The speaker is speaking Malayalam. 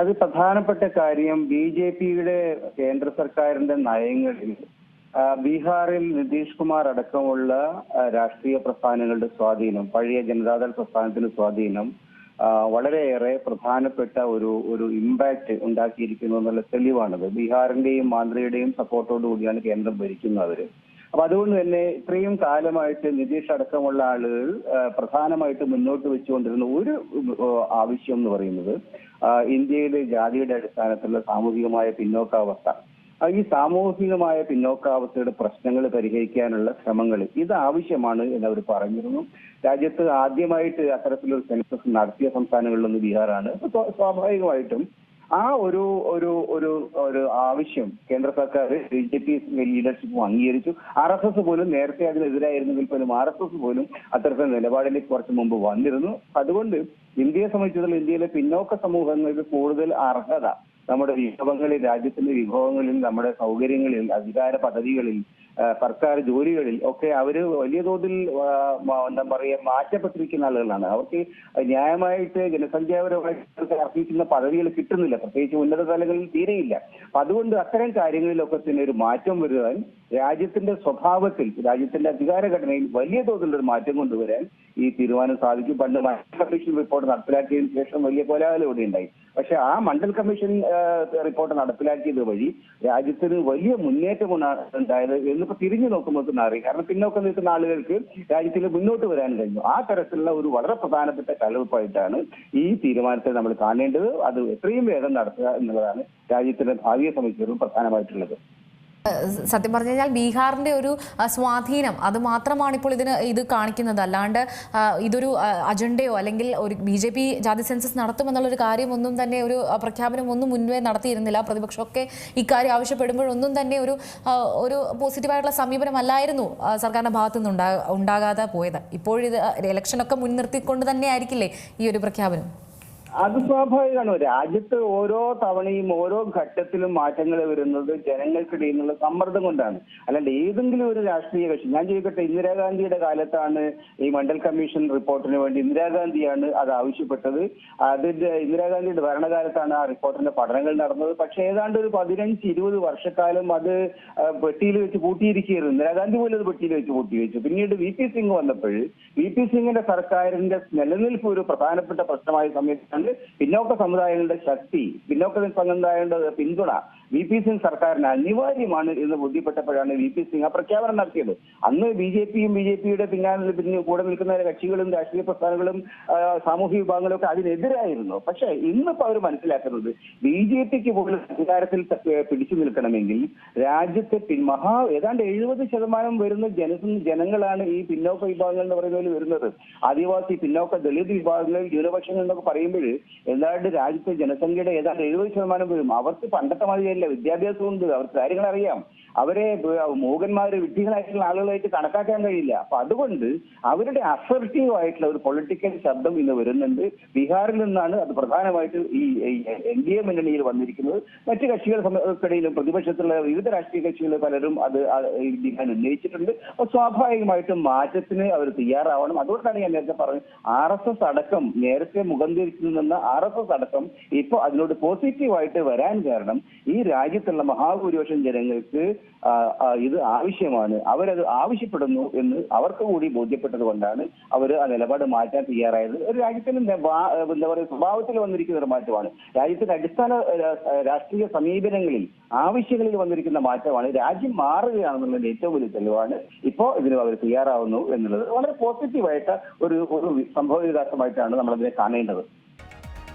അത് പ്രധാനപ്പെട്ട കാര്യം ബി ജെ പിയുടെ കേന്ദ്ര സർക്കാരിന്റെ നയങ്ങളിൽ ബീഹാറിൽ നിതീഷ് കുമാർ അടക്കമുള്ള രാഷ്ട്രീയ പ്രസ്ഥാനങ്ങളുടെ സ്വാധീനം പഴയ ജനതാദൾ പ്രസ്ഥാനത്തിന്റെ സ്വാധീനം വളരെയേറെ പ്രധാനപ്പെട്ട ഒരു ഒരു ഇമ്പാക്ട് ഉണ്ടാക്കിയിരിക്കുന്നു എന്നുള്ള തെളിവാണത്. ബീഹാറിന്റെയും ആന്ധ്രയുടെയും സപ്പോർട്ടോടു കൂടിയാണ് കേന്ദ്രം ഭരിക്കുന്നത് അപ്പൊ അതുകൊണ്ട് തന്നെ ഇത്രയും കാലമായിട്ട് നിതീഷ് അടക്കമുള്ള ആളുകൾ പ്രധാനമായിട്ട് മുന്നോട്ട് വെച്ചുകൊണ്ടിരുന്ന ഒരു ആവശ്യം എന്ന് പറയുന്നത് ഇന്ത്യയിലെ ജാതിയുടെ അടിസ്ഥാനത്തിലുള്ള സാമൂഹികമായ പിന്നോക്കാവസ്ഥ. ഈ സാമൂഹികമായ പിന്നോക്കാവസ്ഥയുടെ പ്രശ്നങ്ങൾ പരിഹരിക്കാനുള്ള ശ്രമങ്ങൾ ഇത് ആവശ്യമാണ് എന്ന് അവർ പറഞ്ഞിരുന്നു. രാജ്യത്ത് ആദ്യമായിട്ട് അത്തരത്തിലൊരു സെൻസസ് നടത്തിയ സംസ്ഥാനങ്ങളിലൊന്ന് ബീഹാറാണ്. സ്വാഭാവികമായിട്ടും ആ ഒരു ഒരു ഒരു ഒരു ആവശ്യം കേന്ദ്ര സർക്കാർ ബി ജെ പി ലീഡർഷിപ്പും അംഗീകരിച്ചു. ആർ എസ് എസ് പോലും നേരത്തെ അതിനെതിരായിരുന്നെങ്കിൽ പോലും ആർ എസ് എസ് പോലും അത്തരത്തിൽ നിലപാടിലേക്ക് കുറച്ച് മുമ്പ് വന്നിരുന്നു. അതുകൊണ്ട് ഇന്ത്യയെ സംബന്ധിച്ചിടത്തോളം ഇന്ത്യയിലെ പിന്നോക്ക സമൂഹങ്ങൾക്ക് കൂടുതൽ അർഹത നമ്മുടെ വിഭവങ്ങളിൽ രാജ്യത്തിന്റെ വിഭവങ്ങളിൽ നമ്മുടെ സൗകര്യങ്ങളിൽ അധികാര പദവികളിൽ ആ, സർക്കാർ ജോലികളിൽ ഒക്കെ അവർ വലിയ തോതിൽ എന്താ പറയുക മാറ്റപ്പെട്ടിരിക്കുന്ന ആളുകളാണ്. അവർക്ക് ന്യായമായിട്ട് ജനസംഖ്യാപരമായിട്ട് അർഹിക്കുന്ന പദവികൾ കിട്ടുന്നില്ല. പ്രത്യേകിച്ച് ഉന്നത തലങ്ങളിൽ തീരെയില്ല. അതുകൊണ്ട് അത്തരം കാര്യങ്ങളിലൊക്കെ തന്നെ ഒരു മാറ്റം വരുവാൻ രാജ്യത്തിന്റെ സ്വഭാവത്തിൽ രാജ്യത്തിന്റെ അധികാരഘടനയിൽ വലിയ തോതിലുള്ള ഒരു മാറ്റം കൊണ്ടുവരാൻ ഈ തീരുമാനം സാധിക്കും. പണ്ട് കമ്മീഷൻ റിപ്പോർട്ട് നടപ്പിലാക്കിയതിനു ശേഷം വലിയ കോലാഹലം ഇവിടെ ഉണ്ടായി പക്ഷെ ആ മണ്ഡൽ കമ്മീഷൻ റിപ്പോർട്ട് നടപ്പിലാക്കിയത് വഴി രാജ്യത്തിന് വലിയ മുന്നേറ്റം ഉണ്ടായത് എന്നിപ്പോ തിരിഞ്ഞു നോക്കുമ്പോൾ അറിയാം. കാരണം പിന്നോക്കം നിൽക്കുന്ന ആളുകൾക്ക് രാജ്യത്തിൽ മുന്നോട്ട് വരാൻ കഴിഞ്ഞു. ആ തരത്തിലുള്ള ഒരു വളരെ പ്രധാനപ്പെട്ട കലവപ്പായിട്ടാണ് ഈ തീരുമാനത്തെ നമ്മൾ കാണേണ്ടത്. അത് എത്രയും വേഗം നടത്തുക എന്നുള്ളതാണ് രാജ്യത്തിന്റെ ഭാവിയെ സംബന്ധിച്ചിടത്തോളം പ്രധാനമായിട്ടുള്ളത്. സത്യം പറഞ്ഞു കഴിഞ്ഞാൽ ബീഹാറിന്റെ ഒരു സ്വാധീനം അത് മാത്രമാണ് ഇപ്പോൾ ഇതിന് ഇത് കാണിക്കുന്നത്. അല്ലാണ്ട് ഇതൊരു അജണ്ടയോ അല്ലെങ്കിൽ ഒരു ബി ജെ പി ജാതി സെൻസസ് നടത്തുമെന്നുള്ളൊരു കാര്യമൊന്നും തന്നെ ഒരു പ്രഖ്യാപനം ഒന്നും മുൻപേ നടത്തിയിരുന്നില്ല. പ്രതിപക്ഷമൊക്കെ ഇക്കാര്യം ആവശ്യപ്പെടുമ്പോഴൊന്നും തന്നെ ഒരു ഒരു പോസിറ്റീവായിട്ടുള്ള സമീപനമല്ലായിരുന്നു സർക്കാരിന്റെ ഭാഗത്തു നിന്ന് ഉണ്ടാ- ഉണ്ടാകാതെ പോയത്. ഇപ്പോഴിത് ഇലക്ഷനൊക്കെ മുൻനിർത്തിക്കൊണ്ട് തന്നെ ആയിരിക്കില്ലേ ഈ ഒരു പ്രഖ്യാപനം? അത് സ്വാഭാവികമാണ്. രാജ്യത്ത് ഓരോ തവണയും ഓരോ ഘട്ടത്തിലും മാറ്റങ്ങൾ വരുന്നത് ജനങ്ങൾക്കിടയിൽ നിന്നുള്ള സമ്മർദ്ദം കൊണ്ടാണ്. അല്ലാണ്ട് ഏതെങ്കിലും ഒരു രാഷ്ട്രീയ കക്ഷി ഞാൻ ചോദിക്കട്ടെ ഇന്ദിരാഗാന്ധിയുടെ കാലത്താണ് ഈ മണ്ഡൽ കമ്മീഷൻ റിപ്പോർട്ടിന് വേണ്ടി ഇന്ദിരാഗാന്ധിയാണ് അത് ആവശ്യപ്പെട്ടത്. അതിന്റെ ഇന്ദിരാഗാന്ധിയുടെ ഭരണകാലത്താണ് ആ റിപ്പോർട്ടിന്റെ പഠനങ്ങൾ നടന്നത്. പക്ഷേ ഏതാണ്ട് ഒരു പതിനഞ്ച് ഇരുപത് വർഷക്കാലം അത് പെട്ടിയിൽ വെച്ച് പൂട്ടിയിരിക്കുകയായിരുന്നു. ഇന്ദിരാഗാന്ധി പോലും അത് പെട്ടിയിൽ വെച്ച് പൂട്ടി വെച്ചു. പിന്നീട് വി പി സിംഗ് വന്നപ്പോൾ വി പി സിംഗിന്റെ സർക്കാരിന്റെ നിലനിൽപ്പ് ഒരു പ്രധാനപ്പെട്ട പ്രശ്നമായ സമയത്താണ് പിന്നോക്ക സമുദായങ്ങളുടെ ശക്തി പിന്നോക്ക സമുദായങ്ങളുടെ പിന്തുണ വി പി സിംഗ് സർക്കാരിന് അനിവാര്യമാണ് എന്ന് ബോധ്യപ്പെട്ടപ്പോഴാണ് വി പി സിംഗ് ആ പ്രഖ്യാപനം നടത്തിയത്. അന്ന് ബി ജെ പിയും ബി ജെ പിയുടെ പിന്നാലെ പിന്നെ കൂടെ നിൽക്കുന്ന കക്ഷികളും രാഷ്ട്രീയ പ്രസ്ഥാനങ്ങളും സാമൂഹ്യ വിഭാഗങ്ങളും ഒക്കെ അതിനെതിരായിരുന്നു. പക്ഷേ ഇന്നിപ്പോ അവർ മനസ്സിലാക്കുന്നത് ബി ജെ പിക്ക് പോലും അധികാരത്തിൽ പിടിച്ചു നിൽക്കണമെങ്കിൽ രാജ്യത്തെ മഹാ ഏതാണ്ട് എഴുപത് ശതമാനം വരുന്ന ജന ജനങ്ങളാണ് ഈ പിന്നോക്ക വിഭാഗങ്ങൾ എന്ന് പറയുന്നതിൽ വരുന്നത്. ആദിവാസി പിന്നോക്ക ദളിത് വിഭാഗങ്ങൾ ന്യൂനപക്ഷങ്ങൾ എന്നൊക്കെ പറയുമ്പോൾ ഏതാണ്ട് രാജ്യത്തെ ജനസംഖ്യയുടെ ഏതാണ്ട് എഴുപത് ശതമാനം വരും. അവർക്ക് പണ്ടത്തെ മാതിരിയല്ല വിദ്യാഭ്യാസമുണ്ട്. അവർക്ക് കാര്യങ്ങൾ അറിയാം അവരെ മൂകന്മാർ വിഡ്ഢികളായിട്ടുള്ള ആളുകളായിട്ട് കണക്കാക്കാൻ കഴിയില്ല. അപ്പൊ അതുകൊണ്ട് അവരുടെ അസർട്ടീവ് ആയിട്ടുള്ള ഒരു പൊളിറ്റിക്കൽ ശബ്ദം ഇന്ന് വരുന്നുണ്ട്. ബീഹാറിൽ നിന്നാണ് അത് പ്രധാനമായിട്ട് ഈ എൻ ഡി എ മുന്നണിയിൽ വന്നിരിക്കുന്നത്. മറ്റു കക്ഷികൾ സമയത്തിടയിലും പ്രതിപക്ഷത്തുള്ള വിവിധ രാഷ്ട്രീയ കക്ഷികൾ പലരും അത് ഡിമാൻഡ് ഉന്നയിച്ചിട്ടുണ്ട്. അപ്പൊ സ്വാഭാവികമായിട്ടും മാറ്റത്തിന് അവർ തയ്യാറാവണം. അതുകൊണ്ടാണ് ഞാൻ നേരത്തെ പറഞ്ഞത് ആർ എസ് എസ് അടക്കം നേരത്തെ മുഖം തിരിച്ചു നിന്ന ആർ എസ് എസ് അടക്കം ഇപ്പൊ അതിനോട് പോസിറ്റീവായിട്ട് വരാൻ കാരണം ഈ രാജ്യത്തുള്ള മഹാഭൂരിപക്ഷം ജനങ്ങൾക്ക് ഇത് ആവശ്യമാണ്. അവരത് ആവശ്യപ്പെടുന്നു എന്ന് അവർക്ക് കൂടി ബോധ്യപ്പെട്ടത് കൊണ്ടാണ് അവർ ആ നിലപാട് മാറ്റാൻ തയ്യാറായത്. ഒരു രാജ്യത്തിന് എന്താ പറയുക സ്വഭാവത്തിൽ വന്നിരിക്കുന്ന ഒരു മാറ്റമാണ്. രാജ്യത്തിന്റെ അടിസ്ഥാന രാഷ്ട്രീയ സമീപനങ്ങളിൽ ആവശ്യങ്ങളിൽ വന്നിരിക്കുന്ന മാറ്റമാണ്. രാജ്യം മാറുകയാണെന്നുള്ളത് ഏറ്റവും വലിയ തെളിവാണ് ഇപ്പോ ഇതിന് അവർ തയ്യാറാവുന്നു എന്നുള്ളത്. വളരെ പോസിറ്റീവായിട്ട് ഒരു ഒരു സംഭവ വികാസമായിട്ടാണ് നമ്മളതിനെ കാണേണ്ടത്.